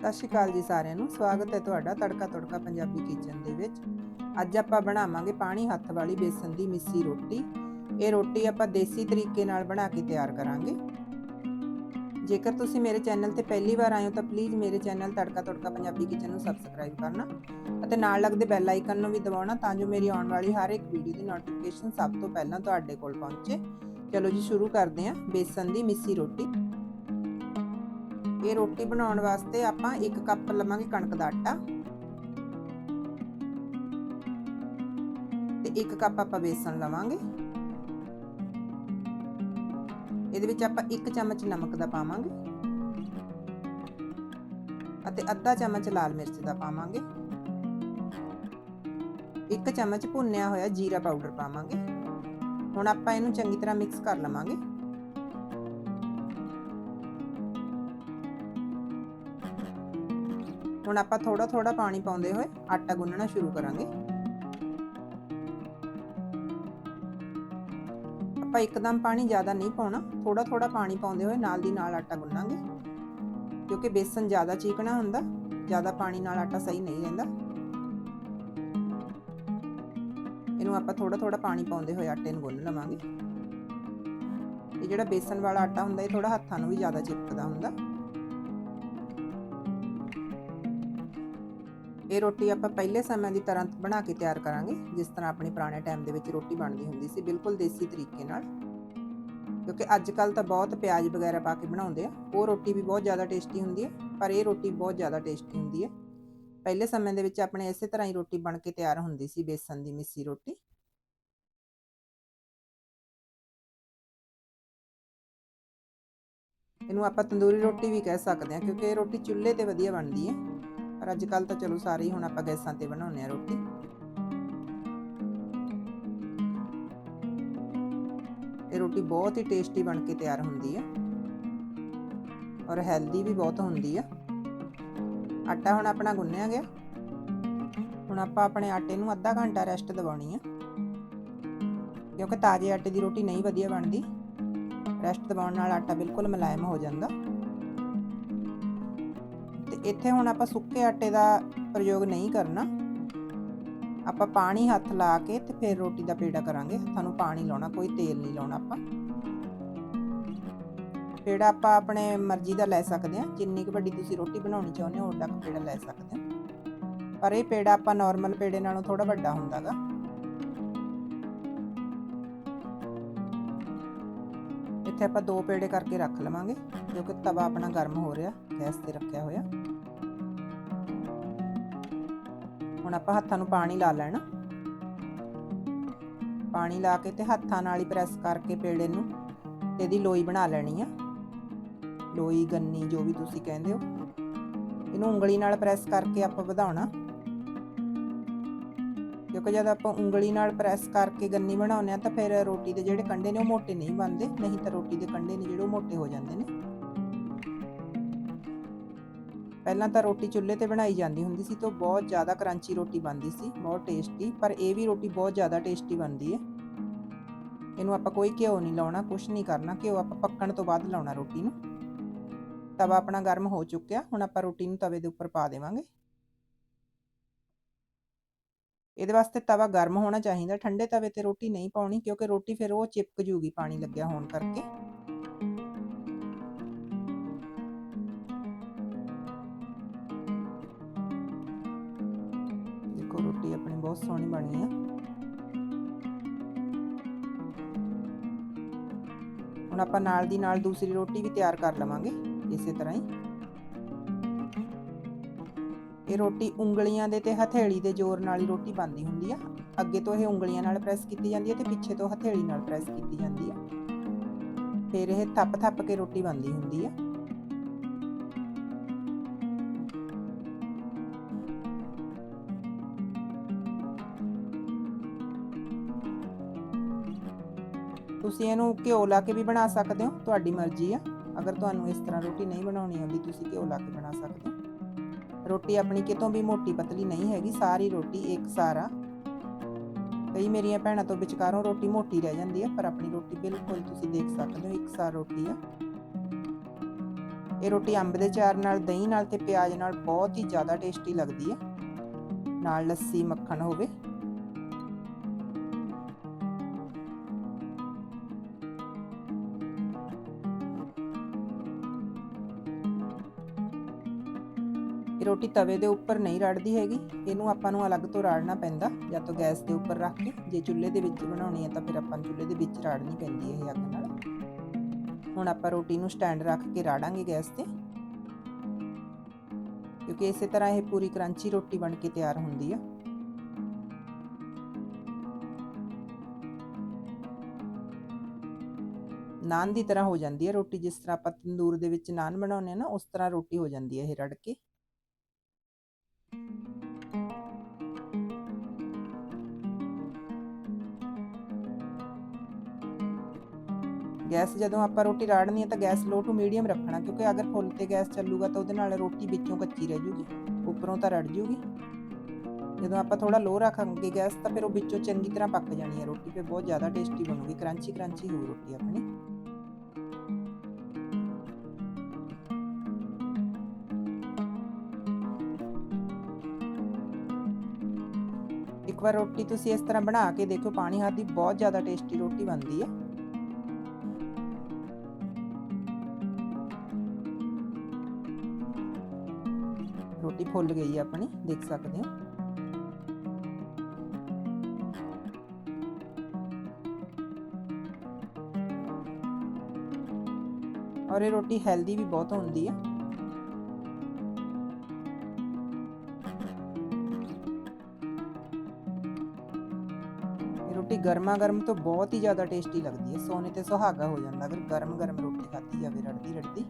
ਸਤਿ ਸ਼੍ਰੀ ਅਕਾਲ ਜੀ ਸਾਰਿਆਂ ਨੂੰ। ਸਵਾਗਤ ਹੈ ਤੁਹਾਡਾ ਤੜਕਾ ਤੜਕਾ ਪੰਜਾਬੀ ਕਿਚਨ ਦੇ ਵਿੱਚ। ਅੱਜ ਆਪਾਂ ਬਣਾਵਾਂਗੇ ਪਾਣੀ ਹੱਥ ਵਾਲੀ ਬੇਸਨ ਦੀ ਮਿੱਸੀ ਰੋਟੀ। ਇਹ ਰੋਟੀ ਆਪਾਂ ਦੇਸੀ ਤਰੀਕੇ ਨਾਲ ਬਣਾ ਕੇ ਤਿਆਰ ਕਰਾਂਗੇ। ਜੇਕਰ ਤੁਸੀਂ ਮੇਰੇ ਚੈਨਲ ਤੇ ਪਹਿਲੀ ਵਾਰ ਆਏ ਹੋ ਤਾਂ ਪਲੀਜ਼ ਮੇਰੇ ਚੈਨਲ ਤੜਕਾ ਤੜਕਾ ਪੰਜਾਬੀ ਕਿਚਨ ਨੂੰ ਸਬਸਕ੍ਰਾਈਬ ਕਰਨਾ ਅਤੇ ਨਾਲ ਲੱਗਦੇ ਬੈਲ ਆਈਕਨ ਨੂੰ ਵੀ ਦਬਾਉਣਾ ਤਾਂ ਜੋ ਮੇਰੀ ਆਉਣ ਵਾਲੀ ਹਰ ਇੱਕ ਵੀਡੀਓ ਦੀ ਨੋਟੀਫਿਕੇਸ਼ਨ ਸਭ ਤੋਂ ਪਹਿਲਾਂ ਤੁਹਾਡੇ ਕੋਲ ਪਹੁੰਚੇ। ਚਲੋ ਜੀ, ਸ਼ੁਰੂ ਕਰਦੇ ਹਾਂ ਬੇਸਨ ਦੀ ਮਿੱਸੀ ਰੋਟੀ। ਇਹ ਰੋਟੀ ਬਣਾਉਣ ਵਾਸਤੇ ਆਪਾਂ 1 ਕੱਪ ਲਵਾਂਗੇ ਕਣਕ ਦਾ ਆਟਾ। ਤੇ 1 ਕੱਪ ਆਪਾਂ ਬੇਸਨ ਲਵਾਂਗੇ। ਇਹਦੇ ਵਿੱਚ ਆਪਾਂ 1 ਚਮਚ ਨਮਕ ਦਾ ਪਾਵਾਂਗੇ। ਅਤੇ ਅੱਧਾ ਚਮਚ ਲਾਲ ਮਿਰਚ ਦਾ ਪਾਵਾਂਗੇ। 1 ਚਮਚ ਭੁੰਨਿਆ ਹੋਇਆ ਜੀਰਾ ਪਾਊਡਰ ਪਾਵਾਂਗੇ। ਹੁਣ ਆਪਾਂ ਇਹਨੂੰ ਚੰਗੀ ਤਰ੍ਹਾਂ ਮਿਕਸ ਕਰ ਲਵਾਂਗੇ। ਹੁਣ ਆਪਾਂ ਥੋੜਾ ਥੋੜਾ ਪਾਣੀ ਪਾਉਂਦੇ ਹੋਏ ਆਟਾ ਗੁੰਨਣਾ ਸ਼ੁਰੂ ਕਰਾਂਗੇ। ਆਪਾਂ ਇੱਕਦਮ ਪਾਣੀ ਜ਼ਿਆਦਾ ਨਹੀਂ ਪਾਉਣਾ ਥੋੜਾ ਥੋੜਾ ਪਾਣੀ ਪਾਉਂਦੇ ਹੋਏ ਨਾਲ ਦੀ ਨਾਲ ਆਟਾ ਗੁੰਨਾਂਗੇ। ਕਿਉਂਕਿ ਬੇਸਨ ਜ਼ਿਆਦਾ ਚੀਕਣਾ ਹੁੰਦਾ, ਜ਼ਿਆਦਾ ਪਾਣੀ ਨਾਲ ਆਟਾ ਸਹੀ ਨਹੀਂ ਰਹਿੰਦਾ। ਇਹਨੂੰ ਆਪਾਂ ਥੋੜਾ ਥੋੜਾ ਪਾਣੀ ਪਾਉਂਦੇ ਹੋਏ ਆਟੇ ਨੂੰ ਗੁੰਨ ਲਵਾਂਗੇ। ਇਹ ਜਿਹੜਾ ਬੇਸਨ ਵਾਲਾ ਆਟਾ ਹੁੰਦਾ, ਇਹ ਥੋੜਾ ਹੱਥਾਂ ਨੂੰ ਵੀ ਜ਼ਿਆਦਾ ਚਿਪਕਦਾ ਹੁੰਦਾ। ਇਹ ਰੋਟੀ ਆਪਾਂ ਪਹਿਲੇ ਸਮੇਂ ਦੀ ਤਰ੍ਹਾਂ ਬਣਾ ਕੇ ਤਿਆਰ ਕਰਾਂਗੇ, ਜਿਸ ਤਰ੍ਹਾਂ ਆਪਣੇ ਪੁਰਾਣੇ ਟਾਈਮ ਦੇ ਵਿੱਚ ਰੋਟੀ ਬਣਦੀ ਹੁੰਦੀ ਸੀ, ਬਿਲਕੁਲ ਦੇਸੀ ਤਰੀਕੇ ਨਾਲ। ਕਿਉਂਕਿ ਅੱਜ ਕੱਲ ਤਾਂ ਬਹੁਤ ਪਿਆਜ਼ ਵਗੈਰਾ ਪਾ ਕੇ ਬਣਾਉਂਦੇ ਆ, ਉਹ ਰੋਟੀ ਵੀ ਬਹੁਤ ਜ਼ਿਆਦਾ ਟੇਸਟੀ ਹੁੰਦੀ ਹੈ, ਪਰ ਇਹ ਰੋਟੀ ਬਹੁਤ ਜ਼ਿਆਦਾ ਟੇਸਟੀ ਹੁੰਦੀ ਹੈ। ਪਹਿਲੇ ਸਮੇਂ ਦੇ ਵਿੱਚ ਆਪਣੇ ਇਸੇ ਤਰ੍ਹਾਂ ਹੀ ਰੋਟੀ ਬਣ ਕੇ ਤਿਆਰ ਹੁੰਦੀ ਸੀ, ਬੇਸਨ ਦੀ ਮਿੱਸੀ ਰੋਟੀ। ਇਹਨੂੰ ਆਪਾਂ ਤੰਦੂਰੀ ਰੋਟੀ ਵੀ ਕਹਿ ਸਕਦੇ ਹਾਂ, ਕਿਉਂਕਿ ਇਹ ਰੋਟੀ ਚੁੱਲ੍ਹੇ ਤੇ ਵਧੀਆ ਬਣਦੀ ਹੈ। ਪਰ ਅੱਜ ਕੱਲ ਤਾਂ ਚਲੋ ਸਾਰੇ ਹੀ ਹੁਣ ਆਪਾਂ ਗੈਸਾਂ ਤੇ ਬਣਾਉਂਦੇ ਆ ਰੋਟੀ। ਇਹ ਰੋਟੀ ਬਹੁਤ ਹੀ ਟੇਸਟੀ ਬਣ ਕੇ ਤਿਆਰ ਹੁੰਦੀ ਆ। ਔਰ ਹੈਲਦੀ ਵੀ ਬਹੁਤ ਹੁੰਦੀ ਆ। ਆਟਾ ਹੁਣ ਆਪਣਾ ਗੁੰਨਿਆ ਗਿਆ। ਹੁਣ ਆਪਾਂ ਆਪਣੇ ਆਟੇ ਨੂੰ ਅੱਧਾ ਘੰਟਾ ਰੈਸਟ ਦਿਵਾਉਣੀ ਆ। ਕਿਉਂਕਿ ਤਾਜ਼ੇ ਆਟੇ ਦੀ ਰੋਟੀ ਨਹੀਂ ਵਧੀਆ ਬਣਦੀ। ਰੈਸਟ ਦਿਵਾਉਣ ਨਾਲ ਆਟਾ ਬਿਲਕੁਲ ਮੁਲਾਇਮ ਹੋ ਜਾਂਦਾ। ਇੱਥੇ ਹੁਣ ਆਪਾਂ ਸੁੱਕੇ ਆਟੇ ਦਾ ਪ੍ਰਯੋਗ ਨਹੀਂ ਕਰਨਾ। ਆਪਾਂ ਪਾਣੀ ਹੱਥ ਲਾ ਕੇ ਤੇ ਫਿਰ ਰੋਟੀ ਦਾ ਪੇੜਾ ਕਰਾਂਗੇ। ਹੱਥਾਂ ਨੂੰ ਪਾਣੀ ਲਾਉਣਾ, ਕੋਈ ਤੇਲ ਨਹੀਂ ਲਾਉਣਾ ਆਪਾਂ। ਪੇੜਾ ਆਪਾਂ ਆਪਣੇ ਮਰਜ਼ੀ ਦਾ ਲੈ ਸਕਦੇ ਹਾਂ। ਜਿੰਨੀ ਕੁ ਵੱਡੀ ਤੁਸੀਂ ਰੋਟੀ ਬਣਾਉਣੀ ਚਾਹੁੰਦੇ ਹੋ ਓਡਾ ਕੁ ਪੇੜਾ ਲੈ ਸਕਦੇ ਹਾਂ। ਪਰ ਇਹ ਪੇੜਾ ਆਪਾਂ ਨਾਰਮਲ ਪੇੜੇ ਨਾਲੋਂ ਥੋੜਾ ਵੱਡਾ ਹੁੰਦਾਗਾ। ਇੱਥੇ ਆਪਾਂ ਦੋ ਪੇੜੇ ਕਰਕੇ ਰੱਖ ਲਵਾਂਗੇ ਕਿਉਂਕਿ ਤਵਾ ਆਪਣਾ ਗਰਮ ਹੋ ਰਿਹਾ, ਗੈਸ ਤੇ ਰੱਖਿਆ ਹੋਇਆ। ਹੁਣ ਆਪਾਂ ਹੱਥਾਂ ਨੂੰ ਪਾਣੀ ਲਾ ਲੈਣਾ। ਪਾਣੀ ਲਾ ਕੇ ਤੇ ਹੱਥਾਂ ਨਾਲ ਹੀ ਪ੍ਰੈਸ ਕਰਕੇ ਪੇੜੇ ਨੂੰ ਤੇ ਇਹਦੀ ਲੋਈ ਬਣਾ ਲੈਣੀ ਆ। ਲੋਈ, ਗੰਨੀ ਜੋ ਵੀ ਤੁਸੀਂ ਕਹਿੰਦੇ ਹੋ। ਇਹਨੂੰ ਉਂਗਲੀ ਨਾਲ ਪ੍ਰੈਸ ਕਰਕੇ ਆਪਾਂ ਵਧਾਉਣਾ। ਕਿਉਂਕਿ ਜਦ ਆਪਾਂ ਉਂਗਲੀ ਨਾਲ ਪ੍ਰੈਸ ਕਰਕੇ ਗੰਨੀ ਬਣਾਉਂਦੇ ਆ ਤਾਂ ਫਿਰ ਰੋਟੀ ਦੇ ਜਿਹੜੇ ਕੰਡੇ ਨੇ ਉਹ ਮੋਟੇ ਨਹੀਂ ਬਣਦੇ। ਨਹੀਂ ਤਾਂ ਰੋਟੀ ਦੇ ਕੰਡੇ ਨੇ ਜਿਹੜੇ ਉਹ ਮੋਟੇ ਹੋ ਜਾਂਦੇ ਨੇ। ਪਹਿਲਾਂ ਤਾਂ ਰੋਟੀ ਚੁੱਲ੍ਹੇ ਤੇ ਬਣਾਈ ਜਾਂਦੀ ਹੁੰਦੀ ਸੀ, ਤਾਂ ਬਹੁਤ ਜ਼ਿਆਦਾ ਕਰੰਚੀ ਰੋਟੀ ਬਣਦੀ ਸੀ, ਬਹੁਤ ਟੇਸਟੀ ਪਰ ਇਹ ਵੀ ਰੋਟੀ ਬਹੁਤ ਜ਼ਿਆਦਾ ਟੇਸਟੀ ਬਣਦੀ ਹੈ। ਇਹਨੂੰ ਆਪਾਂ ਕੋਈ ਘਿਓ ਨਹੀਂ ਲਾਉਣਾ ਕੁਝ ਨਹੀਂ ਕਰਨਾ, ਘਿਓ ਆਪਾਂ ਪੱਕਣ ਤੋਂ ਬਾਅਦ ਲਾਉਣਾ ਰੋਟੀ ਨੂੰ। ਤਵਾ ਆਪਣਾ ਗਰਮ ਹੋ ਚੁੱਕਿਆ, ਹੁਣ ਆਪਾਂ ਰੋਟੀ ਨੂੰ ਤਵੇ ਦੇ ਉੱਪਰ ਪਾ ਦੇਵਾਂਗੇ। ਇਹਦੇ ਵਾਸਤੇ ਤਵਾ ਗਰਮ ਹੋਣਾ ਚਾਹੀਦਾ, ਠੰਡੇ ਤਵੇ ਤੇ ਰੋਟੀ ਨਹੀਂ ਪਾਉਣੀ, ਕਿਉਂਕਿ ਰੋਟੀ ਫਿਰ ਉਹ ਚਿਪਕ ਜੂਗੀ ਪਾਣੀ ਲੱਗਿਆ ਹੋਣ ਕਰਕੇ। ਬਹੁਤ ਸੋਹਣੀ ਬਣੀ ਆ। ਹੁਣ ਆਪਾਂ ਨਾਲ ਦੀ ਨਾਲ ਦੂਸਰੀ ਰੋਟੀ ਵੀ ਤਿਆਰ ਕਰ ਲਵਾਂਗੇ, ਇਸੇ ਤਰ੍ਹਾਂ ਹੀ। ਇਹ ਰੋਟੀ ਉਂਗਲੀਆਂ ਦੇ ਤੇ ਹਥੇਲੀ ਦੇ ਜ਼ੋਰ ਨਾਲ ਹੀ ਰੋਟੀ ਬਣਦੀ ਹੁੰਦੀ ਆ। ਅੱਗੇ ਤੋਂ ਇਹ ਉਂਗਲੀਆਂ ਨਾਲ ਪ੍ਰੈਸ ਕੀਤੀ ਜਾਂਦੀ ਹੈ ਤੇ ਪਿੱਛੇ ਤੋਂ ਹਥੇਲੀ ਨਾਲ ਪ੍ਰੈਸ ਕੀਤੀ ਜਾਂਦੀ ਆ। ਫਿਰ ਇਹ ਥੱਪ ਥੱਪ ਕੇ ਰੋਟੀ ਬਣਦੀ ਹੁੰਦੀ ਆ। ਤੁਸੀਂ ਇਹਨੂੰ ਘਿਓ ਲਾ ਕੇ ਵੀ ਬਣਾ ਸਕਦੇ ਹੋ, ਤੁਹਾਡੀ ਮਰਜ਼ੀ ਆ। ਅਗਰ ਤੁਹਾਨੂੰ ਇਸ ਤਰ੍ਹਾਂ ਰੋਟੀ ਨਹੀਂ ਬਣਾਉਣੀ ਆਉਂਦੀ ਤੁਸੀਂ ਘਿਓ ਲਾ ਕੇ ਬਣਾ ਸਕਦੇ ਹੋ। ਰੋਟੀ ਆਪਣੀ ਕਿਤੋਂ ਵੀ ਮੋਟੀ ਪਤਲੀ ਨਹੀਂ ਹੈਗੀ, ਸਾਰੀ ਰੋਟੀ ਇੱਕ ਸਾਰਾ ਕਈ ਮੇਰੀਆਂ ਭੈਣਾਂ ਤੋਂ ਵਿਚਕਾਰੋਂ ਰੋਟੀ ਮੋਟੀ ਰਹਿ ਜਾਂਦੀ ਆ, ਪਰ ਆਪਣੀ ਰੋਟੀ ਬਿਲਕੁਲ ਤੁਸੀਂ ਦੇਖ ਸਕਦੇ ਹੋ, ਇੱਕ ਸਾਰ ਰੋਟੀ ਆ। ਇਹ ਰੋਟੀ ਅੰਬ ਦੇ ਚਾਰ ਨਾਲ, ਦਹੀਂ ਨਾਲ ਤੇ ਪਿਆਜ਼ ਨਾਲ ਬਹੁਤ ਹੀ ਜ਼ਿਆਦਾ ਟੇਸਟੀ ਲੱਗਦੀ ਹੈ ਨਾਲ ਲੱਸੀ, ਮੱਖਣ ਹੋਵੇ। ਇਹ ਰੋਟੀ ਤਵੇ ਦੇ ਉੱਪਰ ਨਹੀਂ ਰੜਦੀ ਹੈਗੀ, ਇਹਨੂੰ ਆਪਾਂ ਨੂੰ ਅਲੱਗ ਤੋਂ ਰਾੜਨਾ ਪੈਂਦਾ, ਜਾਂ ਤਾਂ ਗੈਸ ਦੇ ਉੱਪਰ ਰੱਖ ਕੇ, ਜੇ ਚੁੱਲ੍ਹੇ ਦੇ ਵਿੱਚ ਬਣਾਉਣੀ ਹੈ ਤਾਂ ਫਿਰ ਆਪਾਂ ਨੂੰ ਚੁੱਲ੍ਹੇ ਦੇ ਵਿੱਚ ਰਾੜਨੀ ਪੈਂਦੀ ਹੈ ਇਹ ਅੱਗ ਨਾਲ। ਹੁਣ ਆਪਾਂ ਰੋਟੀ ਨੂੰ ਸਟੈਂਡ ਰੱਖ ਕੇ ਰਾੜਾਂਗੇ ਗੈਸ ਤੇ। ਕਿਉਂਕਿ ਇਸੇ ਤਰ੍ਹਾਂ ਇਹ ਪੂਰੀ ਕਰੰਚੀ ਰੋਟੀ ਬਣ ਕੇ ਤਿਆਰ ਹੁੰਦੀ ਆ। ਨਾਨ ਦੀ ਤਰ੍ਹਾਂ ਹੋ ਜਾਂਦੀ ਹੈ ਰੋਟੀ, ਜਿਸ ਤਰ੍ਹਾਂ ਆਪਾਂ ਤੰਦੂਰ ਦੇ ਵਿੱਚ ਨਾਨ ਬਣਾਉਂਦੇ ਆ ਨਾ, ਉਸ ਤਰ੍ਹਾਂ ਰੋਟੀ ਹੋ ਜਾਂਦੀ ਹੈ ਇਹ ਰੜ ਕੇ। ਗੈਸ ਜਦੋਂ ਆਪਾਂ ਰੋਟੀ ਰਾੜਨੀ ਹੈ ਤਾਂ ਗੈਸ ਲੋ ਟੂ ਮੀਡੀਅਮ ਰੱਖਣਾ, ਕਿਉਂਕਿ ਅਗਰ ਫੁੱਲ ਤੇ ਗੈਸ ਚੱਲੂਗਾ ਤਾਂ ਉਹਦੇ ਨਾਲ ਰੋਟੀ ਵਿੱਚੋਂ ਕੱਚੀ ਰਹਿ ਜੂਗੀ, ਉੱਪਰੋਂ ਤਾਂ ਰੜ ਜੂਗੀ। ਜਦੋਂ ਆਪਾਂ ਥੋੜਾ ਲੋ ਰੱਖਾਂਗੇ ਗੈਸ ਤਾਂ ਫਿਰ ਉਹ ਵਿੱਚੋਂ ਚੰਗੀ ਤਰ੍ਹਾਂ ਪੱਕ ਜਾਣੀ ਹੈ ਰੋਟੀ, ਫਿਰ ਬਹੁਤ ਜ਼ਿਆਦਾ ਟੇਸਟੀ ਬਣੂਗੀ, ਕਰੰਚੀ ਕਰੰਚੀ ਹੋਊ ਰੋਟੀ ਆਪਣੀ। ਇੱਕ ਵਾਰ ਰੋਟੀ ਤੁਸੀਂ ਇਸ ਤਰ੍ਹਾਂ ਬਣਾ ਕੇ ਦੇਖੋ ਪਾਣੀ ਹੱਥ ਦੀ ਬਹੁਤ ਜ਼ਿਆਦਾ ਟੇਸਟੀ ਰੋਟੀ ਬਣਦੀ ਹੈ ਰੋਟੀ ਫੁੱਲ ਗਈ ਹੈ ਆਪਣੀ ਦੇਖ ਸਕਦੇ ਹੋ ਔਰ ਇਹ ਰੋਟੀ ਹੈਲਦੀ ਵੀ ਬਹੁਤ ਹੁੰਦੀ ਹੈ ਇਹ ਰੋਟੀ ਗਰਮਾ ਗਰਮ ਤੋਂ ਬਹੁਤ ਹੀ ਜ਼ਿਆਦਾ ਟੇਸਟੀ ਲੱਗਦੀ ਹੈ ਸੋਨੇ ਤੇ ਸੁਹਾਗਾ ਹੋ ਜਾਂਦਾ ਅਗਰ ਗਰਮ ਗਰਮ ਰੋਟੀ ਖਾਧੀ ਜਾਵੇ ਰੜਦੀ ਰੜਦੀ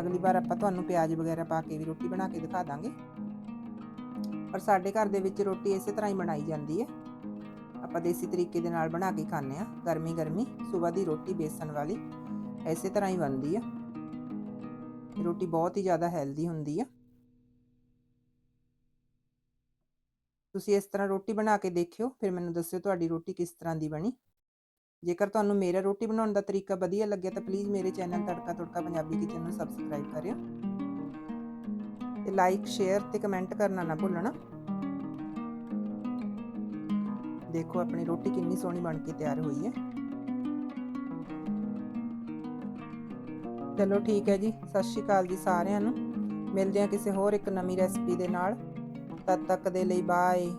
ਅਗਲੀ ਵਾਰ ਆਪਾਂ ਤੁਹਾਨੂੰ ਪਿਆਜ਼ ਵਗੈਰਾ ਪਾ ਕੇ ਵੀ ਰੋਟੀ ਬਣਾ ਕੇ ਦਿਖਾ ਦਾਂਗੇ। ਪਰ ਸਾਡੇ ਘਰ ਦੇ ਵਿੱਚ ਰੋਟੀ ਇਸੇ ਤਰ੍ਹਾਂ ਹੀ ਬਣਾਈ ਜਾਂਦੀ ਹੈ। ਆਪਾਂ ਦੇਸੀ ਤਰੀਕੇ ਦੇ ਨਾਲ ਬਣਾ ਕੇ ਖਾਂਦੇ ਆ ਗਰਮੀ ਗਰਮੀ ਸਵੇਰ ਦੀ ਰੋਟੀ ਬੇਸਣ ਵਾਲੀ ਇਸੇ ਤਰ੍ਹਾਂ ਹੀ ਬਣਦੀ ਆ ਰੋਟੀ ਬਹੁਤ ਹੀ ਜ਼ਿਆਦਾ ਹੈਲਦੀ ਹੁੰਦੀ ਆ ਤੁਸੀਂ ਇਸ ਤਰ੍ਹਾਂ ਰੋਟੀ ਬਣਾ ਕੇ ਦੇਖਿਓ, ਫਿਰ ਮੈਨੂੰ ਦੱਸਿਓ ਤੁਹਾਡੀ ਰੋਟੀ ਕਿਸ ਤਰ੍ਹਾਂ ਦੀ ਬਣੀ। ਜੇਕਰ ਤੁਹਾਨੂੰ ਮੇਰਾ ਰੋਟੀ ਬਣਾਉਣ ਦਾ ਤਰੀਕਾ ਵਧੀਆ ਲੱਗਿਆ ਤਾਂ ਪਲੀਜ਼ ਮੇਰੇ ਚੈਨਲ ਤੜਕਾ ਤੜਕਾ ਪੰਜਾਬੀ ਕਿਚਨ ਨੂੰ ਸਬਸਕ੍ਰਾਈਬ ਕਰਿਓ। ਤੇ ਲਾਈਕ ਸ਼ੇਅਰ ਤੇ ਕਮੈਂਟ ਕਰਨਾ ਨਾ ਭੁੱਲਣਾ। ਦੇਖੋ ਆਪਣੀ ਰੋਟੀ ਕਿੰਨੀ ਸੋਹਣੀ ਬਣ ਕੇ ਤਿਆਰ ਹੋਈ ਹੈ। ਚਲੋ ਠੀਕ ਹੈ ਜੀ, ਸਤਿ ਸ਼੍ਰੀ ਅਕਾਲ ਜੀ ਸਾਰਿਆਂ ਨੂੰ। ਮਿਲਦੇ ਹਾਂ ਕਿਸੇ ਹੋਰ ਇੱਕ ਨਵੀਂ ਰੈਸਪੀ ਦੇ ਨਾਲ। ਤਦ ਤੱਕ ਦੇ ਲਈ ਬਾਏ